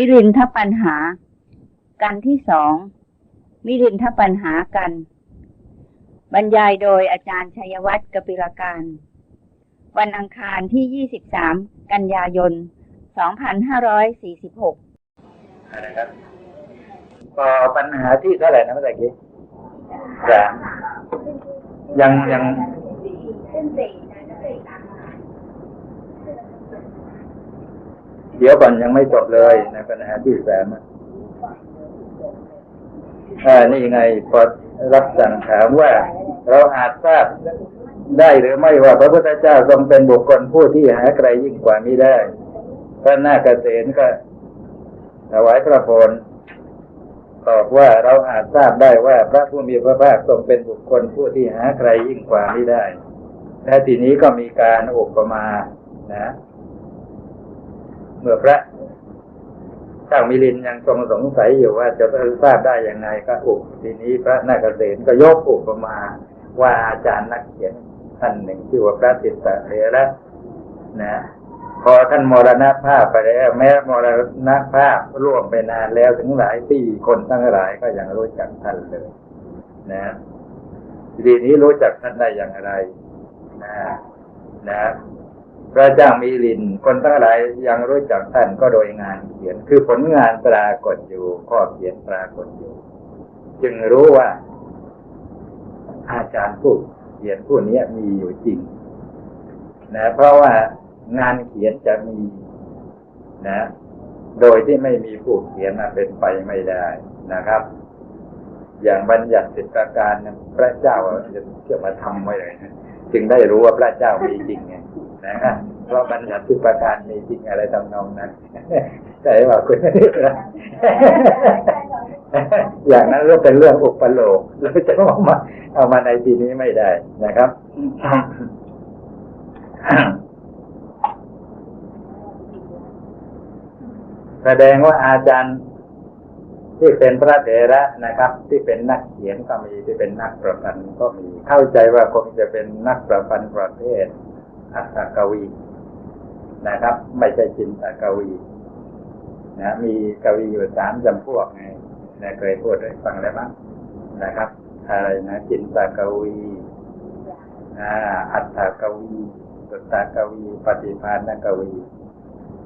มิรินทปัญหา กันที่สองมิรินทปัญหากัน บรรยายโดยอาจารย์ชัยวัฒน์กปิลการ วันอังคารที่ 23 กันยายน 2546นะครับก็ปัญหาที่เท่าไหร่นะเมื่อกี้สามยังยัง เดี๋ยวก่อนยังไม่จบเลยในปัญหาที่สามอ่านี่ไงพอรับสั่งถามว่า เราอาจทราบได้หรือไม่ว่าพระพุทธเจ้าทรงเป็นบุคคลผู้ที่หาใครยิ่งกว่ามิได้พระนาคเกษณก็ถวายพระพรตอบว่าเราอาจทราบได้ว่าพระผู้มีพระภาคทรงเป็นบุคคลผู้ที่หาใครยิ่งกว่าไม่ได้และทีนี้ก็มีการอุปมานะ เมื่อพระเจ้ามิลินยังทรงสงสัยอยู่ว่าจะทราบได้อย่างไรก็อุปทีนี้พระนาคเษนก็ยกอุปมาว่าอาจารย์นักเขียนท่านหนึ่งชื่อว่าพระติสเถระนะพอท่านมรณภาพไปแล้ว แม้มรณภาพร่วมไปนานแล้วถึงหลายปีคนทั้งหลายก็ยังรู้จักท่านเลยนะทีนี้รู้จักท่านได้อย่างไรนะนะ ระเจ้ามีลินคนทั้งหลายยังรู้จักท่านก็โดยงานเขียน คือผลงานปรากฏอยู่ข้อเขียนปรากฏอยู่ จึงรู้ว่า อาจารย์ผู้เขียนผู้นี้มีอยู่จริงนะเพราะว่างานเขียนจะมีนะ โดยที่ไม่มีผู้เขียนนะเป็นไปไม่ได้นะครับ อย่างบัญญัติสิทธิการพระเจ้าจะเที่ยวมาทำไว้เลยจึงได้รู้ว่าพระเจ้ามีจริงไง นะฮะเพราะบัญญัติสิทธิประการมีจริงอะไรทำนองนั้นแต่ว่าคุณอย่างนั้นก็เป็นเรื่องอุปโลกเราจะเอามา เอามาในที่นี้ไม่ได้นะครับแสดงว่าอาจารย์ที่เป็นพระเถระนะครับ ที่เป็นนักเขียนก็มีที่เป็นนักประพันธ์ก็มีเข้าใจว่าคงจะเป็นนักประพันธ์ประเภท อัตถกวีนะครับ ไม่ใช่จินตกวี นะ มีกวีอยู่สามจำพวกไงนะเคยพูดให้ฟังแล้วมั้งนะครับ อะไรนะจินตกวีอ่าอัตถกวีสุตตกวี ปฏิภาณกวี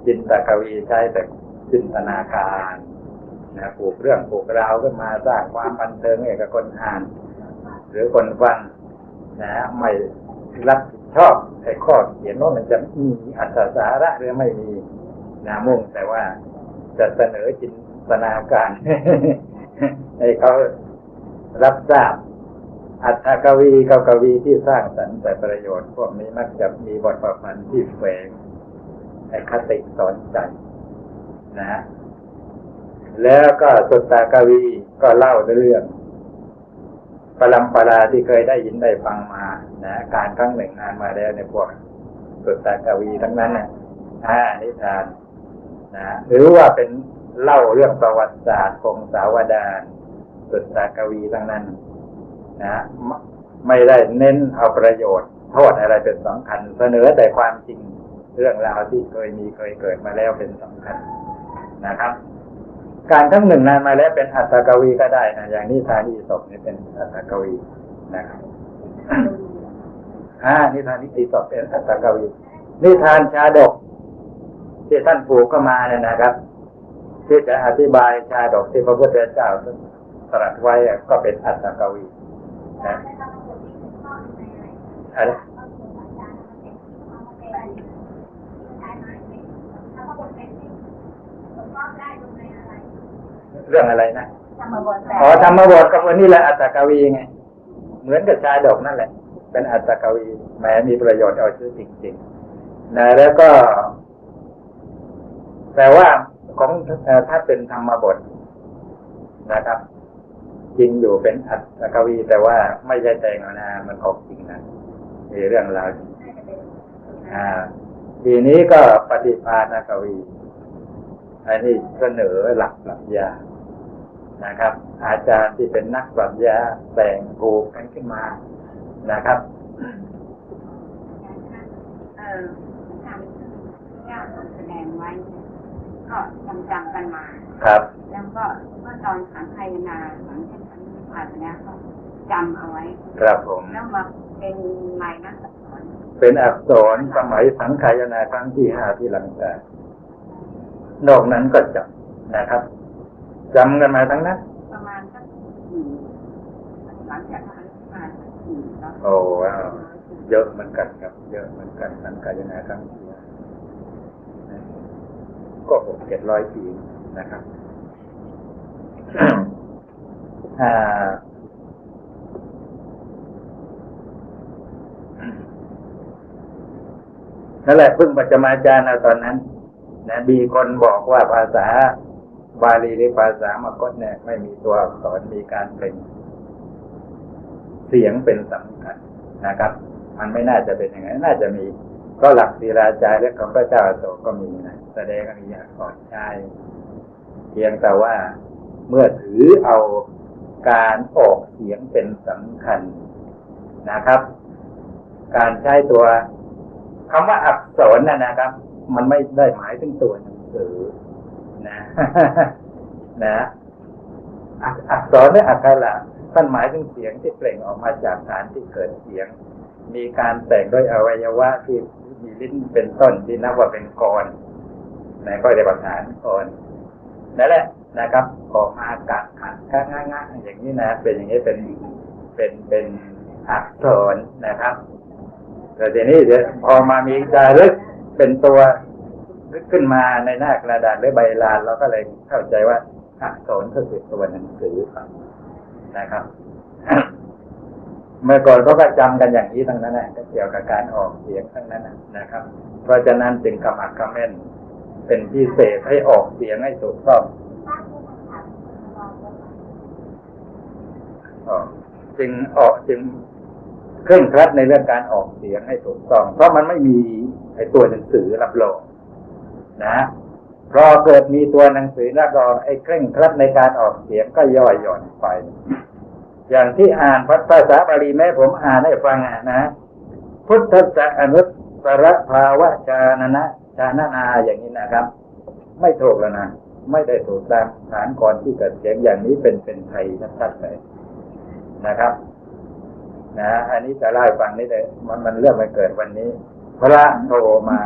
จินตกวีใช้แต่จินตนาการนะปลูกเรื่องปลูกราวขึ้นมาสร้างความบันเทิงให้กับคนอ่าน หรือคนฟังนะไม่รับผิด ชอบไอ้ข้อเขียนว่ามันจะมีอัตสาระหรือไม่มีนะมุ่ง แต่ว่าจะเสนอจินตนาการให้เขารับทราบ อัตถกวีกับกวีที่สร้างสรรค์แต่ประโยชน์ พวกนี้มักจะมีบทประพันธ์ที่แฝงไอ้คติสอนใจนะ แล้วก็สุตตากวีก็เล่าเรื่อง ปรัมปราที่เคยได้ยินได้ฟังมานะการครั้งหนึ่งนานมาแล้วในพวกสุตตากวีทั้งนั้นนะอ่านิทานนะหรือว่าเป็นเล่าเรื่องประวัติศาสตร์ของสาวดานสุตตากวีทั้งนั้นนะไม่ได้เน้นเอาประโยชน์โทษอะไรเป็นสำคัญ เสนอแต่ความจริงเรื่องราวที่เคยมีเคยเกิดมาแล้วเป็นสำคัญนะครับ การทั้งหนึ่งนานมาแล้วเป็นอัตตกวีก็ได้นะอย่างนิทานอีศพนี่เป็นอัตตกวีนะครับอ่านิทานนิติศพเป็นอัตตกวี นิทานชาดก ที่ท่านปลูกก็มาเนี่ยนะครับ ที่จะอธิบายชาดกที่พระพุทธเจ้าตรัสไว้ก็เป็นอัตตกวีนะอะไร เรื่องอะไรนะอ๋อธรรมบทกับวันนี้แหละอัตตกวีไง เหมือนกับชาดกนั่นแหละ เป็นอัตตกวีแหมมีประโยชน์เอาชื่อจริงๆนะแล้วก็ แต่ว่าของถ้าเป็นธรรมบทนะครับจริงอยู่เป็นอัตตกวี แต่ว่าไม่ใช่แต่งนะมันของจริงนะมีเรื่องราวอ่า ทีนี้ก็ปฏิภาณกวี อันนี้เสนอหลักปรัชญา นะครับ อาจารย์ที่เป็นนักปรัชญาแต่งผูกกันขึ้นมานะครับเออทำที่ญาติแสดงไว้ ก็จำจำๆกันมา ครับ แล้วก็เมื่อตอนขันไทยนาหลังจากขันนิพพานไปแล้วก็จำเอาไว้ ครับผมแล้วมาเป็นไม้นักสอนเป็นอักษรสมัยสังขายนาครั้งที่ห้าที่หลังจากนอกนั้นก็จำนะครับ จำกันมาทั้งนั้น ประมาณสักอืมหลังจากขันนิพพานอืมแล้วโอ้ว้าวเยอะเหมือนกันครับ เยอะเหมือนกันสังขายนาครั้งที่ห้าก็หกเจ็ดร้อยปีนะครับอ่านั่นแหละเพิ่งปัจจมาจารย์เอาตอนนั้นนะมีคนบอกว่าภาษา บาลีหรือภาษามคตเนี่ยไม่มีตัวอักษรมีการเปล่งเสียงเป็นสำคัญนะครับ มันไม่น่าจะเป็นอย่างนั้นน่าจะมีก็หลักศีราจารย์และของพระเจ้าอโศกก็มีนะแสดงมีอักษรใช่เพียงแต่ว่าเมื่อถือเอาการออกเสียงเป็นสำคัญนะครับ การใช้ตัวคำว่าอักษรนะนะครับ มันไม่ได้หมายถึงตัวหนังสือ นะนะอักษรและอักขระท่านหมายถึงเสียงที่เปล่งออกมาจากฐานที่เกิดเสียง มีการแต่งด้วยอวัยวะที่มีลิ้นเป็นต้นที่นับว่าเป็นกรนะก็ได้ประฐานกรนั่นแหละนะครับออกมากัดขัดข้างงะอย่างนี้นะ เป็นอย่างนี้เป็นเป็นเป็นอักษรนะครับแต่ทีนี้เดี๋ยวพอมามีจารึกเป็นตัว ลึกขึ้นมาในหน้ากระดาษหรือใบลานเราก็เลยเข้าใจว่าอักษรก็คือตัวหนังสือนะครับ เมื่อก่อนเขาก็จำกันอย่างนี้ทั้งนั้นแหละก็เกี่ยวกับการออกเสียงทั้งนั้นนะครับ เพราะฉะนั้นจึงคำอักคำเม่นเป็นพิเศษให้ออกเสียงให้ถูกต้องจึงออกจึงเคร่งครัดในเรื่องการออกเสียงให้ถูกต้อง เพราะมันไม่มีไอ้ตัวหนังสือรับรอง นะพอเกิดมีตัวหนังสือรับรองไอ้เคร่งครัดในการออกเสียงก็ย่อยหย่อนไป อย่างที่อ่านภาษาบาลีแม้ผมอ่านให้ฟังอะนะ พุทธะอนุตตรภาวะจานนะจานานาอย่างนี้นะครับ ไม่ถูกแล้วนะไม่ได้ถูกตามฐานก่อนที่เกิดเสียงอย่างนี้เป็นเป็นไทยชัดๆเลยนะครับ นะอันนี้จะเล่าให้ฟังนิดเลยมันมันเรื่องมันเกิดวันนี้ พระโทรมา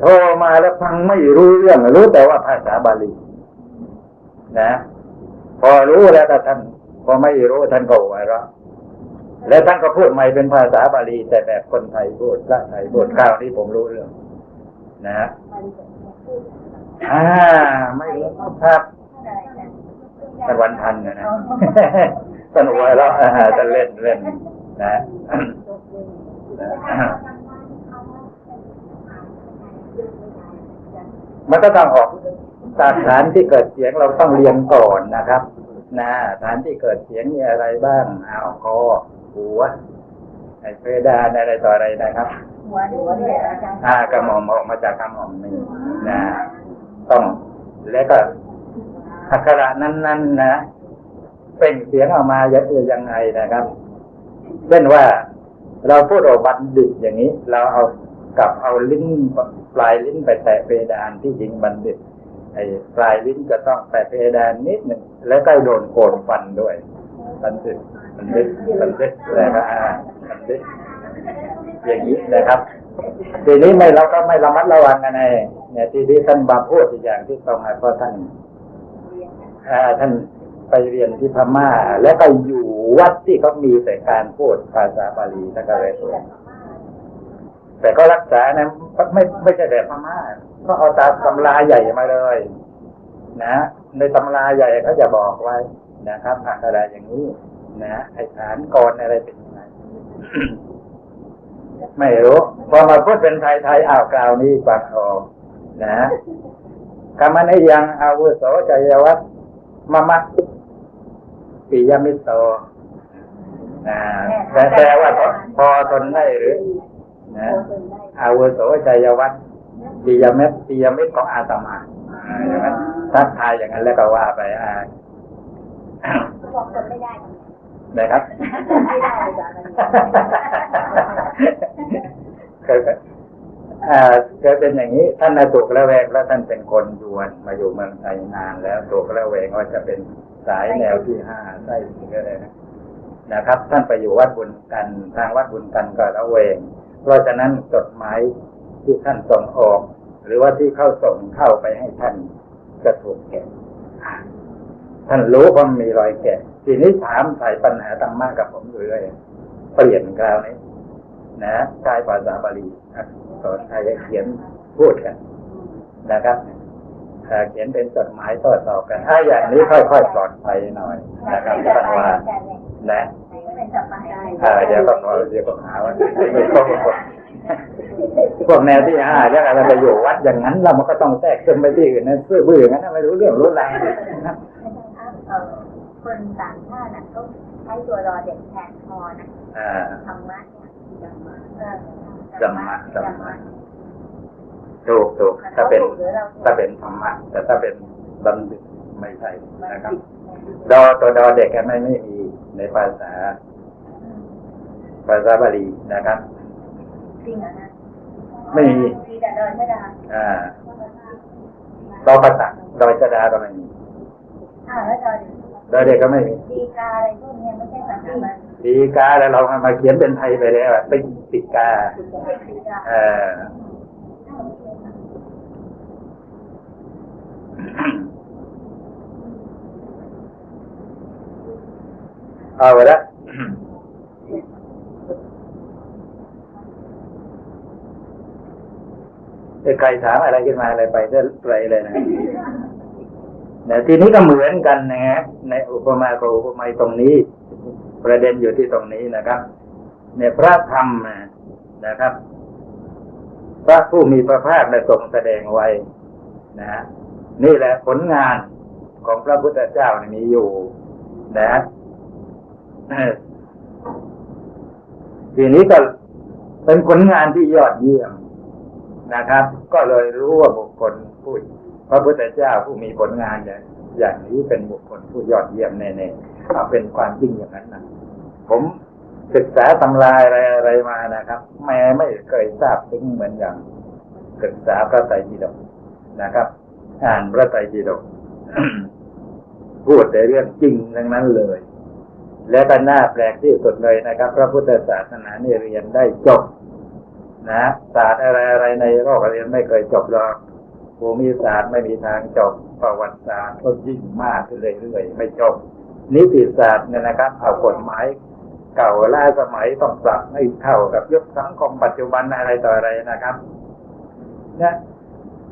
โทรมาแล้วฟังไม่รู้เรื่องรู้แต่ว่าภาษาบาลี นะ พอรู้แล้วก็ท่านพอไม่รู้ท่านก็หัวเราะแล้วท่านก็พูดใหม่เป็นภาษาบาลี แต่แบบคนไทยพูดพระไทยพูดข้าวที่ผมรู้เรื่อง นะอ่าไม่รู้ครับตะวันทันนะนะสนุกแล้วอ่าจะเล่นเล่นนะ มันก็ต้องออกจากฐานที่เกิดเสียงเราต้องเรียนก่อนนะครับนะฐานที่เกิดเสียงมีอะไรบ้างอ้าวคอหัวไอ้เพดานอะไรต่ออะไรนะครับหัวหัวเนี่ยอาจารย์อ่ากระหม่อมออกมาจากกระหม่อมนี่นะต้องแล้วก็อักขระนั้น ๆ นะเปล่งเสียงออกมาจะเออยังไงนะครับ เช่นว่าเราพูดออกบัณฑิตอย่างนี้ เราเอา กับเอาลิ้นปลายลิ้นไปแตะเพดานที่จริงบัณฑิตไอ้ปลายลิ้นจะต้องแตะเพดานนิดหนึ่งแล้วก็โดนโกนฟันด้วยบัณฑิตบัณฑิตบัณฑิตแล้วก็อ่าบัณฑิตอย่างนี้นะครับ ทีนี้ไม่เราก็ไม่ระมัดระวังกันไงเนี่ยที่ที่ท่านบาพูดอีกอย่างที่ต้องมาเพราะท่านท่านไปเรียนที่พม่า แล้วก็อยู่วัดที่เขามีแต่การพูดภาษาบาลีท่านก็เลยสวน แต่ก็รักษานะไม่ไม่ใช่แบบพม่าก็เอาตามตำราใหญ่มาเลย นะในตำราใหญ่เขาจะบอกไว้นะครับอะไรอย่างนี้ นะไอ้ฐานกรอะไรเป็นยังไงไม่รู้พอมาพูดเป็นไทยไทยอ้าวกล่าวนี้ฟังออกนะคำมันยังอาวุโสจยวัตมะมะปิยมิโตนะแต่แต่ว่าพอพอทนได้หรือ นะอาวุโสจยวัตปิยมิตปิยมิตของอาตมาอ่าอย่างนั้นทักทายอย่างนั้นแล้วก็ว่าไปอ่าบอกคนไม่ได้นะครับไม่ได้เลยจ้ะคืออ่าจะเป็นอย่างนี้ ท่านนาถูกระแวงแล้วท่านเป็นคนยวนมาอยู่เมืองไทยนานแล้วถูกระแวงว่าจะเป็นสายแนวที่ห้าไส้สิงก็เลยนะนะครับ ท่านไปอยู่วัดบุญกัน ทางวัดบุญกันก็ระแวง เพราะฉะนั้นจดหมายที่ท่านส่งออก หรือว่าที่เข้าส่งเข้าไปให้ท่านก็ถูกแกะท่านรู้ว่ามีรอยแกะ ทีนี้ถามใส่ปัญหาธรรมะกับผมอยู่เลยเปลี่ยนคราวนี้นะใช้ภาษาบาลีสอักษรเขียนพูดกันนะครับเขียนเป็นจดหมายต่อต่อกันถ้าอย่างนี้ค่อยๆปลอดภัยหน่อยนะครับท่านว่านะ เดี๋ยวก็ขอเดี๋ยวก็หาว่าไม่ครบพวกแนวที่ห้าแล้วอะไรไปอยู่วัดอย่างนั้นเรามันก็ต้องแทรกซึมไปที่อื่นนั่นเสื้อบื้ออย่างนั้นไม่รู้เรื่องรู้ราวนะคนต่างชาติน่ะเขาใช้ตัวรอเด็กแทนพอนะธรรมะเนี่ยธรรมะธรรมะถูกถูกถ้าเป็นถ้าเป็นธรรมะแต่ถ้าเป็นบัณฑิตไม่ใช่นะครับ ดอตัวดอเด็กกันไม่ไม่มีในภาษา ภาษาบาลีนะครับจริงเหรอนะไม่มีมีแต่เดินไม่ได้อ่าดอภาษาดอยชดาก็ไม่มีอ่าแล้วเดินดอเด็กก็ไม่มีดีกาอะไรพวกเนี้ยไม่ใช่ภาษามันดีกาแล้วเรามาเขียนเป็นไทยไปแล้วอะติติกาดีกาเออเอาละ ใครถามอะไรขึ้นมาอะไรไปได้ไรเลยนะเนี่ทีนี้ก็เหมือนกันนะฮะในอุปมากับอุปไมยตรงนี้ ประเด็นอยู่ที่ตรงนี้นะครับเนี่ยพระธรรมนะนะครับ พระผู้มีพระภาคได้ทรงแสดงไว้นะนี่แหละผลงานของพระพุทธเจ้านี่มีอยู่นะทีนี้ก็เป็นผลงานที่ยอดเยี่ยม นะครับ ก็เลยรู้ว่าบุคคลผู้พระพุทธเจ้าผู้มีผลงานอย่างอย่างนี้เป็นบุคคลผู้ยอดเยี่ยมแน่ๆเอาเป็นความจริงอย่างนั้นนะผมศึกษาตำราอะไรอะไรมานะครับ แม้ไม่เคยทราบถึงเหมือนอย่าง ศึกษาพระไตรปิฎกนะครับ อ่านพระไตรปิฎกพูดแต่เรื่องจริงทั้งนั้นเลย และก็น่าแปลกที่สุดเลยนะครับ พระพุทธศาสนาเนี่เรียนได้จบ นะศาสตร์อะไรอะไรในโลกเรียนไม่เคยจบหรอกภูมิศาสตร์ไม่มีทางจบประวัติศาสตร์ก็ยิ่งมากขึ้นเรื่อยๆไม่จบ นิติศาสตร์เนี่ยนะครับ เอากฎหมายเก่าล่าสมัยต้องปรับให้เข้ากับยุคสังคมปัจจุบันอะไรต่ออะไรนะครับเนี่ย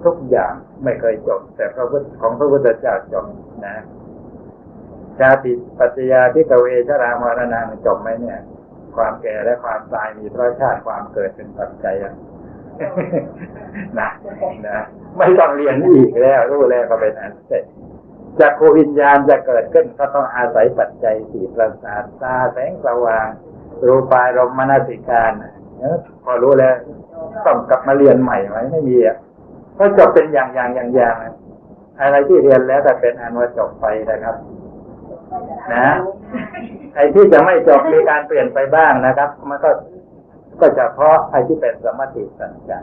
ทุกอย่างไม่เคยจบ แต่พระพุทธของพระพุทธเจ้าจบนะชาติปัจจยาที่กเวชรามรณะจบไหมเนี่ย ความแก่และความตายมีเพราะชาติความเกิดเป็นปัจจัยอะนะนะไม่ต้องเรียนอีกแล้วรู้แล้วก็เป็นอันเสร็จจากโควิญญาณจะเกิดขึ้นก็ต้องอาศัยปัจจัยสี่ประสาทตาแสงสว่างรูปายรมมนสิการเออพอรู้แล้ว ต้องกลับมาเรียนใหม่ไหมไม่มีอะก็จบเป็นอย่างอย่างอย่างอย่างอะอะไรที่เรียนแล้วแต่เป็นอันว่าจบไปนะครับ นะไอ้ที่จะไม่จบมีการเปลี่ยนไปบ้างนะครับ มันก็ก็จะเฉพาะไอ้ที่เป็นสมติสัจจะ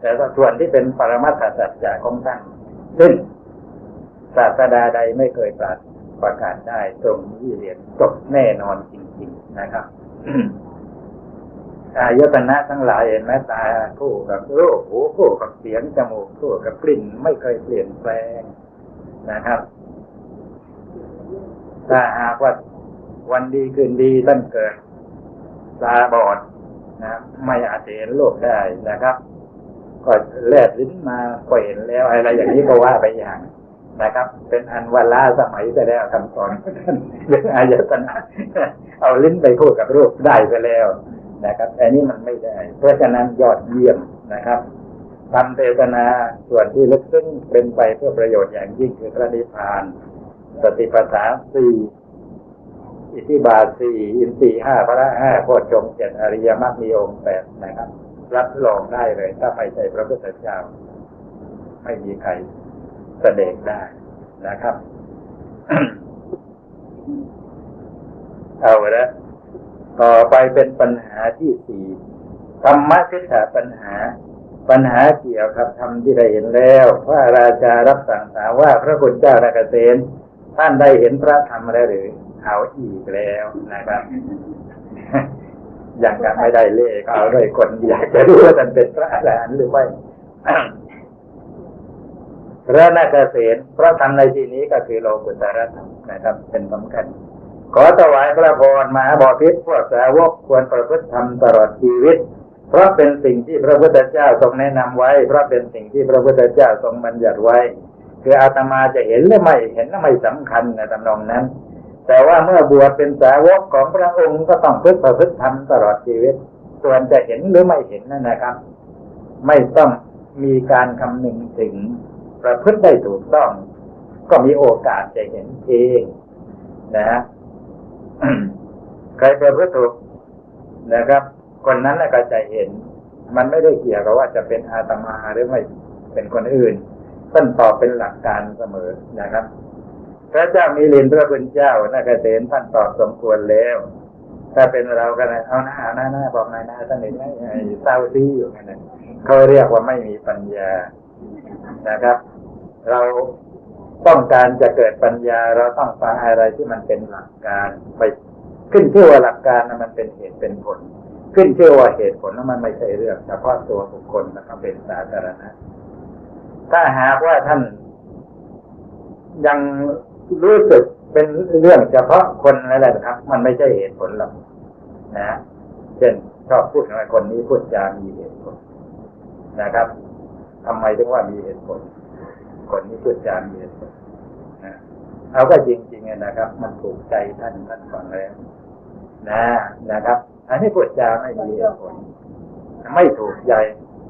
แต่ก็ส่วนที่เป็นปรมัตถสัจจะของท่านซึ่งศาสดาใดไม่เคยปราประกาศได้ตรงนี้เรียนจบแน่นอนจริง ๆ นะครับอายตนะทั้งหลายเห็นไหมตาคู่กับรูปหูคู่กับเสียงจมูกคู่กับกลิ่นไม่เคยเปลี่ยนแปลงนะครับ ถ้าหากว่าวันดีคืนดีท่านเกิดตาบอดนะไม่อาจเห็นโลกได้นะครับ ก็แลดลิ้นมาก็เห็นแล้วอะไรอย่างนี้ก็ว่าไปอย่างนะครับ เป็นอันวันล้าสมัยไปแล้วคำสอนของท่านเรื่องอายตนะเอาลิ้นไปคู่กับรูปได้ไปแล้วนะครับแต่นี้มันไม่ได้ เพราะฉะนั้นยอดเยี่ยมนะครับทำเทศนาส่วนที่ลึกซึ้งเป็นไปเพื่อประโยชน์อย่างยิ่งคือพระนิพพาน สติปัฏฐานสี่อิทธิบาทสี่อินทรีห้าพระห้าโพชฌงเจ็ดอริยมรรคมีองค์แปดนะครับ รับรองได้เลย ถ้าไปใช่พระพุทธเจ้า ไม่มีใครแสดงได้นะครับ เอาละต่อไปเป็นปัญหาที่สี่ธรรมะทิฏฐปัญหา ปัญหาเกี่ยวกับธรรมที่ได้เห็นแล้ว ว่าราชารับสั่งถามว่าพระคุณเจ้านาเกษต ท่านได้เห็นพระธรรมแล้วหรือเอาอีกแล้วนะครับ อย่างกันไม่ได้เล่ก็เอาด้วยคนอยากจะรู้ว่าท่านเป็นพระอรหันต์หรือไม่พระนาคเษนพระธรรมในที่นี้ก็คือโลกุตระธรรมนะครับ เป็นสำคัญ ขอถวายพระพรมหาบอพิษพวกสาวกควรประพฤติธรรมตลอดชีวิต เพราะเป็นสิ่งที่พระพุทธเจ้าทรงแนะนำไว้ เพราะเป็นสิ่งที่พระพุทธเจ้าทรงบัญญัติไว้ คืออาตมาจะเห็นหรือไม่เห็นไม่สำคัญในตำนองนั้น แต่ว่าเมื่อบวชเป็นสาวกของพระองค์ก็ต้องพึ่งประพฤติธรรมตลอดชีวิต ส่วนจะเห็นหรือไม่เห็นนั่นนะครับ ไม่ต้องมีการคำนึงถึงประพฤติได้ถูกต้อง ก็มีโอกาสจะเห็นเองนะฮะใครประพฤติถูกนะครับ คนนั้นก็จะเห็น มันไม่ได้เกี่ยวกับว่าจะเป็นอาตมาหรือไม่เป็นคนอื่น ท่านตอบเป็นหลักการเสมอนะครับ พระเจ้ามีลินพระคุณเจ้านาเกษตท่านตอบสมควรแล้ว ถ้าเป็นเราก็นะเอาหน้าเอาหน้าหน้าบอกนายหน้าท่านเห็นไหมเศร้าซีอยู่นั่นเขาเรียกว่าไม่มีปัญญานะครับ เราต้องการจะเกิดปัญญาเราต้องฟังอะไรที่มันเป็นหลักการไปขึ้นชื่อว่าหลักการนะมันเป็นเหตุเป็นผล ขึ้นชื่อว่าเหตุผลนั้นมันไม่ใช่เรื่องเฉพาะตัวบุคคลนะครับเป็นสาธารณะ ถ้าหากว่าท่านยังรู้สึกเป็นเรื่องเฉพาะคนอะไรนะครับ มันไม่ใช่เหตุผลหรอกนะ เช่นชอบพูดว่าคนนี้พูดจามีเหตุผลนะครับทำไมถึงว่ามีเหตุผล คนนี้พูดจามีเหตุผลนะเอาก็จริงๆนะครับ มันถูกใจท่านท่านฟังแล้วนะนะครับ อันนี้พูดจาไม่มีเหตุผล ไม่ถูกใจ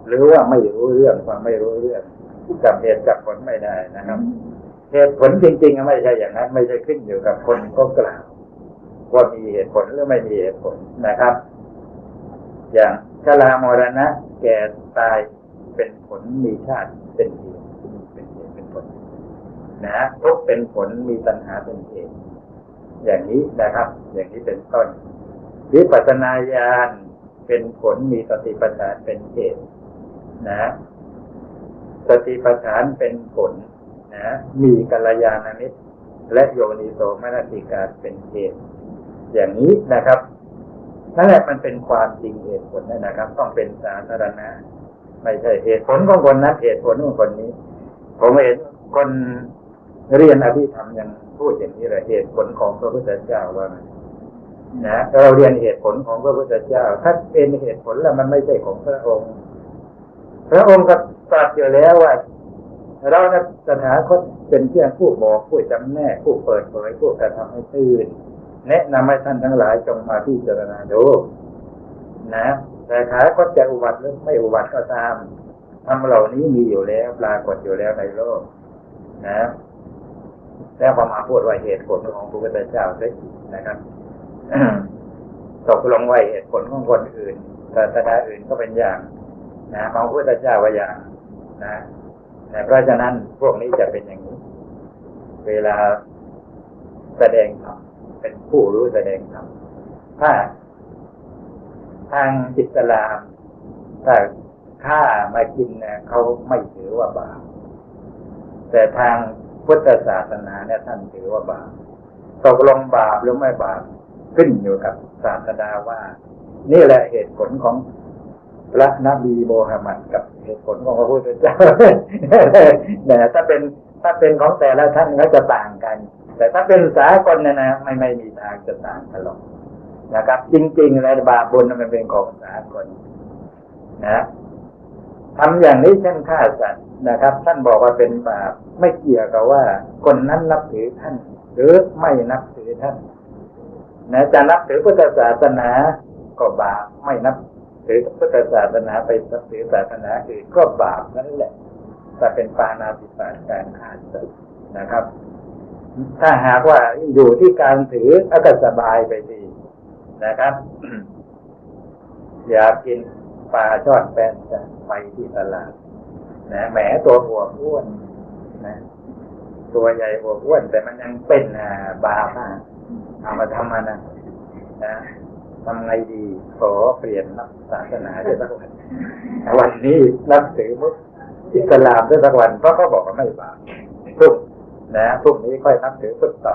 หรือว่าไม่รู้เรื่องฟังไม่รู้เรื่อง จับเหตุจับผลไม่ได้นะครับ เหตุผลจริงๆไม่ใช่อย่างนั้น ไม่ใช่ขึ้นอยู่กับคนก็กล่าวว่ามีเหตุผลหรือไม่มีเหตุผลนะครับ อย่างชรามรณะ แก่ตายเป็นผลมีชาติเป็นเหตุเป็นเหตุเป็นผลนะทุกเป็นผลมีตัณหาเป็นเหตุอย่างนี้นะครับ อย่างนี้เป็นต้นวิปัสสนาญาณเป็นผลมีสติปัฏฐานเป็นเหตุนะ สติปัฏฐานเป็นผลนะมีกัลยาณมิตร และโยนิโสมนสิการเป็นเหตุอย่างนี้นะครับนั่นแหละมันเป็นความจริงเหตุผลนะครับ ต้องเป็นสาธารณะ ไม่ใช่เหตุผลของคนนั้นเหตุผลของคนนี้ ผมเห็นคนเรียนอภิธรรมยังพูดอย่างนี้เลยเหตุผลของพระพุทธเจ้าว่านะเราเรียนเหตุผลของพระพุทธเจ้า ถ้าเป็นเหตุผลแล้วมันไม่ใช่ของพระองค์ พระองค์ก็ ตรัสอยู่แล้วว่า เรานะสถาคตเป็นเพียงผู้บอกผู้จำแนกผู้เปิดเผยผู้กระทำให้ตื่นแนะนำให้ท่านทั้งหลายจงมาพิจารณาดูนะแต่ขาคตจะอุบัติหรือไม่อุบัติก็ตามทำเหล่านี้มีอยู่แล้วปรากฏอยู่แล้วในโลก นะแล้วพอมาพูดว่าเหตุผลของพระพุทธเจ้าได้นะครับตกลงไว้เหตุผลของคนอื่นศาสนาอื่นก็เป็นอย่าง นะของพระพุทธเจ้าว่าอย่าง นะเพราะฉะนั้นพวกนี้จะเป็นอย่างนี้ เวลาแสดงธรรมเป็นผู้รู้แสดงธรรมถ้าทางอิสลามถ้าฆ่ามากินเนี่ยเขาไม่ถือว่าบาปแต่ทางพุทธศาสนาเนี่ยท่านถือว่าบาปตกลงบาปหรือไม่บาปขึ้นอยู่กับศาสดาว่า นี่แหละเหตุผลของ พระนบีโมฮัมหมัดกับเหตุผลของพระพุทธเจ้าแต่ถ้าเป็นถ้าเป็นของแต่ละท่านก็จะต่างกัน แต่ถ้าเป็นสากลเนี่ยนะไม่ไม่มีทางจะต่างกันหรอกนะครับ จริงๆแล้วบาปบุญมันเป็นของสากลนะทำอย่างนี้เช่นฆ่าสัตว์นะครับ ท่านบอกว่าเป็นบาปไม่เกี่ยวกับว่า คนนั้นนับถือท่าน หรือไม่นับถือท่านนะจะนับถือพุทธศาสนาก็บาปไม่นับ ถือพุทธศาสนาไปนับถือศาสนาอื่นก็บาปนั่นแหละแต่เป็นปานาติปาตการฆ่าสัตว์นะครับ ถ้าหากว่าอยู่ที่การถืออาก็สบายไปดีนะครับ อยากกินปลาช่อนแป้นไปที่ตลาดนะแหมตัวหัวอ้วนนะตัวใหญ่หัวอ้วนแต่มันยังเป็นอ่าบาปมากเอามาทำมันนะนะ ทำไงดี ขอเปลี่ยนนับศาสนาด้วยสักวันวันนี้นับถือมุสอิสลามด้วยสักวันเพราะเขาบอกว่าไม่บาปพรุ่งนะพรุ่งนี้ค่อยนับถือพุทธต่อ